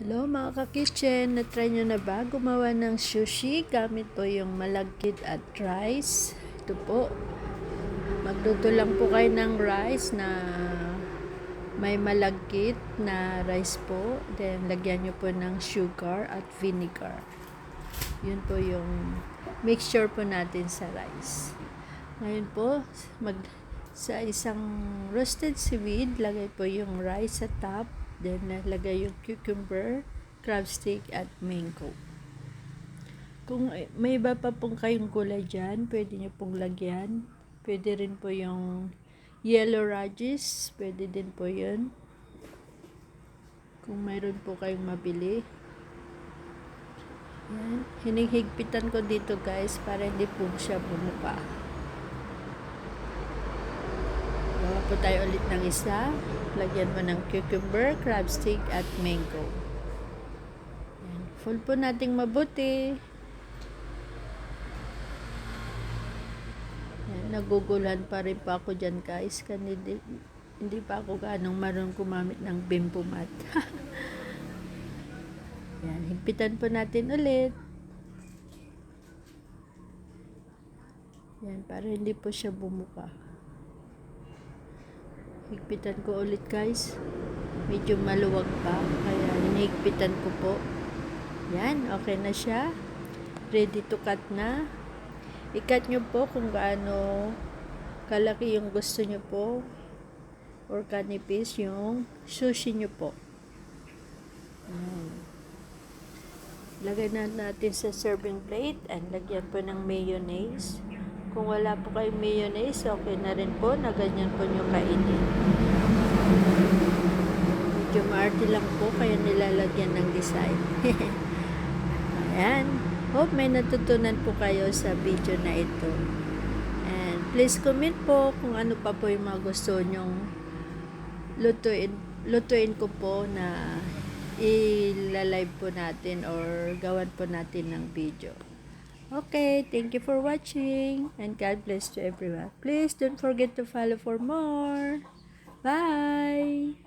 Hello mga ka-kitchen, na-try nyo na ba gumawa ng sushi gamit po yung malagkit at rice? Ito po, magluto lang po kayo ng rice na may malagkit na rice po. Then, lagyan nyo po ng sugar at vinegar. Yun po yung mixture po natin sa rice. Ngayon po, mag, sa isang roasted seaweed, lagay po yung rice sa top. Then, lagay yung cucumber, crab stick, at mango. Kung may iba pa pong kayong gulay dyan, pwede nyo pong lagyan. Pwede rin po yung yellow radish, pwede din po yun. Kung mayroon po kayong mabili. Yan. Hinihigpitan ko dito guys para hindi po siya bumuka. Gawa po tayo ulit ng isa. Lagyan mo ng cucumber, crab stick, at mango. Yan. Full po nating mabuti. Yan. Naguguluhan pa rin pa ako dyan guys. Kasi hindi, pa ako ganong marunong gumamit ng bimbo mat. Yan. Higpitan po natin ulit. Yan. Para hindi po siya bumuka. Higpitan ko ulit guys. Medyo maluwag pa. Kaya hinihigpitan ko po. Yan. Okay na siya. Ready to cut na. I-cut nyo po kung gaano kalaki yung gusto nyo po. Or kanipis yung sushi nyo po. Yan. Lagay na natin sa serving plate and lagyan po ng mayonnaise. Kung wala po kayong mayonnaise, okay na rin po na ganyan po nyo kainin. Medyo maarte lang po kaya nilalagyan ng design. Ayan. Hope may natutunan po kayo sa video na ito. And please comment po kung ano pa po yung mga gusto nyong lutuin, lutuin ko po na ilalive po natin or gawan po natin ng video. Okay, thank you for watching and God bless to everyone. Please don't forget to follow for more. Bye!